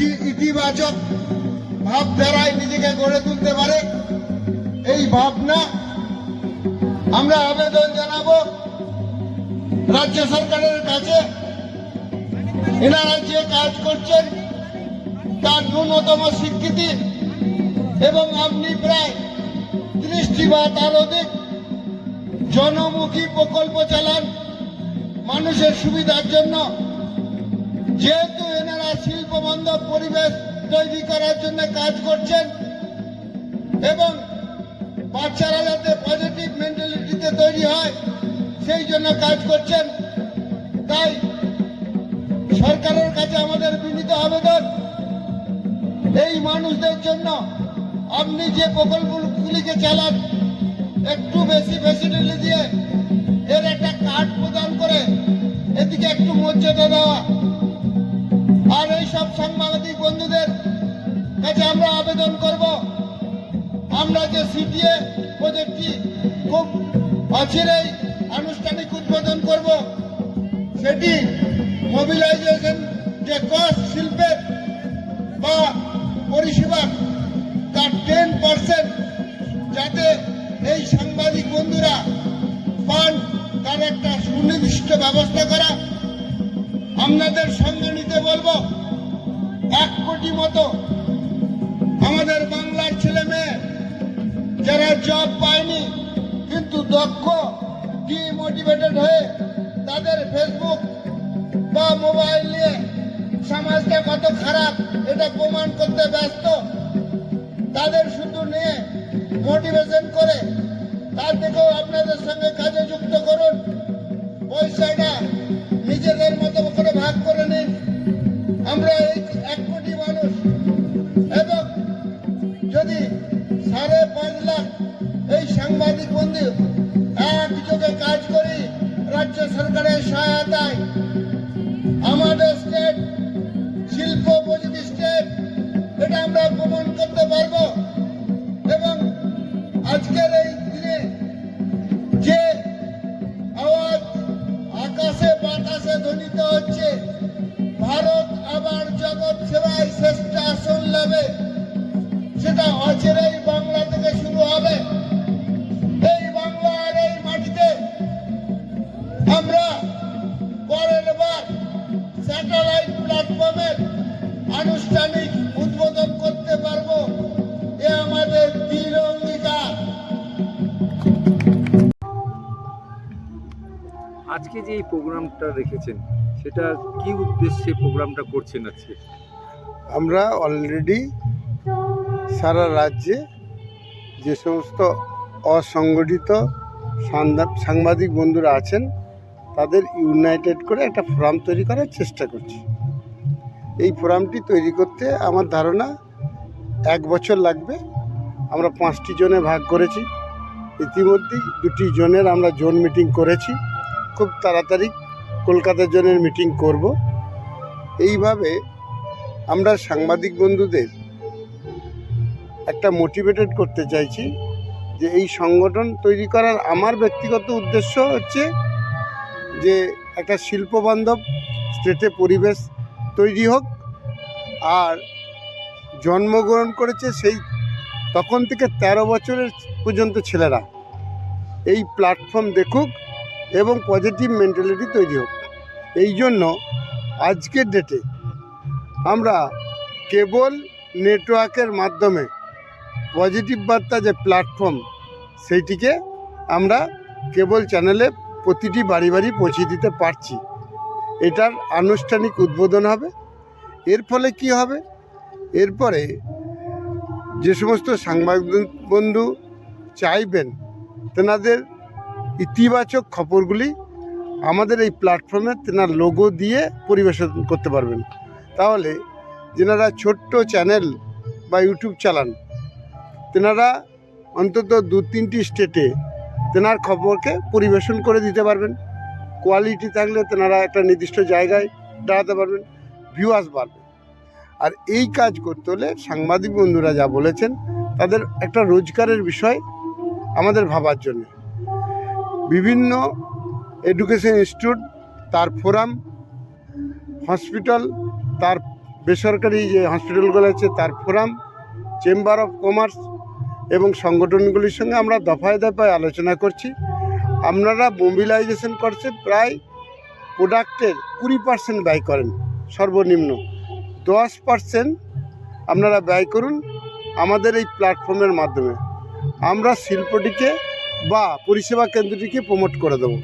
ইতিবাচক ভাবধারায় নিজেকে গড়ে তুলতে পারে। এই ভাবনা আমরা আবেদন জানাব রাজ্য সরকারের কাছে। এনারা যে কাজ করছেন, তার ন্যূনতম স্বীকৃতি এবং আপনি প্রায় ত্রিশটি বা তার অধিক জনমুখী প্রকল্প চালান মানুষের সুবিধার জন্য। যেহেতু এনারা শিল্প বান্ধব পরিবেশ তৈরি করার জন্য কাজ করছেন এবং বাচ্চারা যাতে পজিটিভ মেন্টালিটিতে তৈরি হয়, সেই জন্য কাজ করছেন। তাই সরকারের কাছে আমাদের বিনীত আবেদন, এই মানুষদের জন্য আপনি যে প্রকল্পগুলিকে চালান, একটু বেশি ফেসিলিটি দিয়ে এর একটা কার্ড প্রদান করে এদিকে একটু মর্যাদা দেওয়া। আমরা আবেদন করব। আমরা যে সিটিএ প্রজেক্টটি খুব অচিরেই আনুষ্ঠানিক উদ্বোধন করব, সেটি মোবিলাইজেশন যে কস্ট শিল্পের বা পরিষেবা তার টেন পার্সেন্ট যাতে এই সাংবাদিক বন্ধুরা পান তার একটা সুনির্দিষ্ট ব্যবস্থা করা। আপনাদের সঙ্গে নিতে বলব, এক কোটি মতো আমাদের বাংলার ছেলে মেয়ে যারা জব পায়নি, কিন্তু দক্ষ ডিমোটিভেটেড হয়ে তাদের ফেসবুক বা মোবাইল নিয়ে সমাজটা কত খারাপ, এটা প্রমাণ করতে ব্যস্ত। তাদের শুধু নিয়ে মোটিভেশন করে, তার থেকেও আপনাদের সঙ্গে কাজে যুক্ত করুন। পয়সাটা সহায়তায় আমাদের স্টেট শিল্প উপযোগী স্টেট এটা আমরা প্রমাণ করতে পারব। এবং আজকের এই দিনে যে আওয়াজ আকাশে বাতাসে ধ্বনিত হচ্ছে, ভারত আবার জগৎ প্ল্যাটফর্মের আনুষ্ঠানিক উদ্বোধন করতে পারব এ আমাদের দৃঢ় অঙ্গীকার। আজকে যে এই প্রোগ্রামটা রেখেছেন সেটা কি উদ্দেশ্যে প্রোগ্রামটা করছেন আজকে? আমরা অলরেডি সারা রাজ্যে যে সমস্ত অসংগঠিত সাংবাদিক বন্ধুরা আছেন তাদের ইউনাইটেড করে একটা ফোরাম তৈরি করার চেষ্টা করছি। এই ফোরামটি তৈরি করতে আমার ধারণা এক বছর লাগবে। আমরা পাঁচটি জনে ভাগ করেছি। ইতিমধ্যেই দুটি জনের আমরা জোন মিটিং করেছি। খুব তাড়াতাড়ি কলকাতা জোনের মিটিং করব। এইভাবে আমরা সাংবাদিক বন্ধুদের একটা মোটিভেটেড করতে চাইছি যে এই সংগঠন তৈরি করার আমার ব্যক্তিগত উদ্দেশ্য হচ্ছে যে একটা শিল্পবান্ধব স্টেটে পরিবেশ তৈরি হোক, আর জন্মগ্রহণ করেছে সেই তখন থেকে ১৩ বছরের পর্যন্ত ছেলেরা। এই প্ল্যাটফর্ম দেখুক এবং পজিটিভ মেন্টালিটি তৈরি হোক। এই জন্য আজকের ডেটে আমরা কেবল নেটওয়ার্কের মাধ্যমে পজিটিভ বার্তা যে প্ল্যাটফর্ম সেইটিকে আমরা কেবল চ্যানেলে প্রতিটি বাড়ি বাড়ি পৌঁছে দিতে পারছি। এটার আনুষ্ঠানিক উদ্বোধন হবে। এর ফলে কি হবে? এরপরে যে সমস্ত সাংবাদিক বন্ধু চাইবেন, তেনাদের ইতিবাচক খবরগুলি আমাদের এই প্ল্যাটফর্মে তেনার লোগো দিয়ে পরিবেশন করতে পারবেন। তাহলে যেনারা ছোট্ট চ্যানেল বা ইউটিউব চালান, তেনারা অন্তত দু তিনটি স্টেটে তেনার খবরকে পরিবেশন করে দিতে পারবেন। কোয়ালিটি থাকলে তেনারা একটা নির্দিষ্ট জায়গায় দাঁড়াতে পারবেন ভিউয়ার্স বাড়বে। আর এই কাজ করতে হলে সাংবাদিক বন্ধুরা যা বলেছেন, তাদের একটা রোজগারের বিষয় আমাদের ভাবার জন্য। বিভিন্ন এডুকেশন ইনস্টিটিউট তার ফোরাম হসপিটাল তার বেসরকারি যে হসপিটালগুলো আছে, তার ফোরাম চেম্বার অফ কমার্স এবং সংগঠনগুলির সঙ্গে আমরা দফায় দফায় আলোচনা করছি। আপনারা মোবিলাইজেশন করছে প্রায় প্রোডাক্টের কুড়ি পার্সেন্ট ব্যয় করেন, সর্বনিম্ন। দশ পার্সেন্ট আপনারা ব্যয় করুন আমাদের এই প্ল্যাটফর্মের মাধ্যমে। আমরা শিল্পটিকে বা পরিষেবা কেন্দ্রটিকে প্রমোট করে দেবো।